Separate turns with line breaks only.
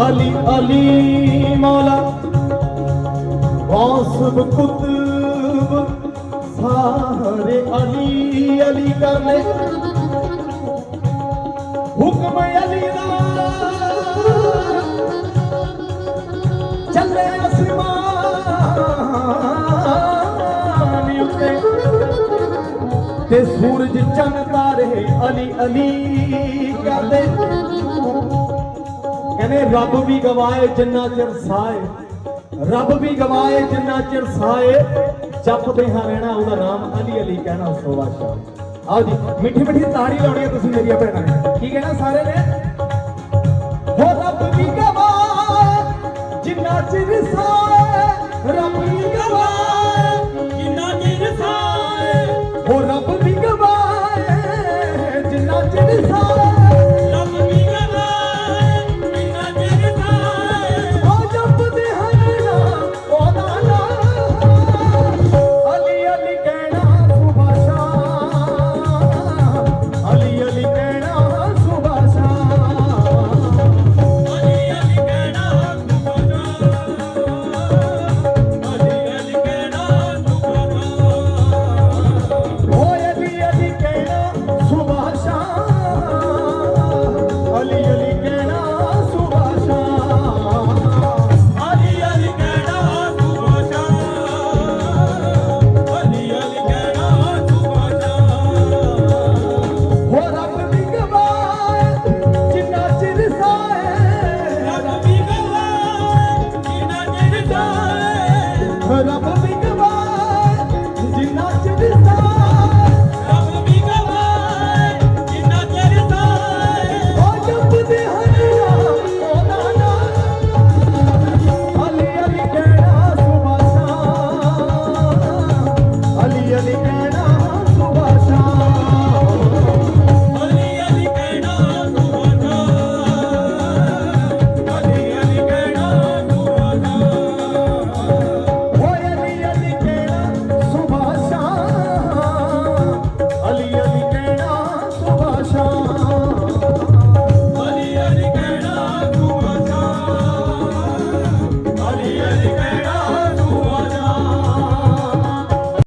ਅਲੀ ਅਲੀ ਮੌਲਾ ਵਾਸਬ ਕੁਤਬ ਸਾਰੇ ਅਲੀ ਅਲੀ ਕਰ ਲੈ ਹੁਕਮ ਅਲੀ ਦਾ। ਚੱਲੇ ਤੇ ਸੂਰਜ ਚੰਨ ਤਾਰੇ ਅਲੀ ਅਲੀ ਕਰਦੇ। ਕਹਿੰਦੇ, ਰੱਬ ਵੀ ਗਵਾਏ ਜਿੰਨਾ ਚਿਰ ਸਾਏ, ਰੱਬ ਵੀ ਗਵਾਏ ਜਿੰਨਾ ਚਿਰ ਸਾਏ, ਜਪਦੇ ਹਾਂ ਰਹਿਣਾ ਉਹਦਾ ਨਾਮ ਅਲੀ ਅਲੀ ਕਹਿਣਾ ਸੋਵਾ ਸ਼ਾਮ ਆਓ ਜੀ ਮਿੱਠੀ ਮਿੱਠੀ ਤਾੜੀ ਲਾਉਣੀ ਹੈ ਤੁਸੀਂ ਮੇਰੀਆਂ ਭੈਣਾਂ ਨੇ। ਕੀ ਕਹਿਣਾ ਸਾਰੇ ਨੇ?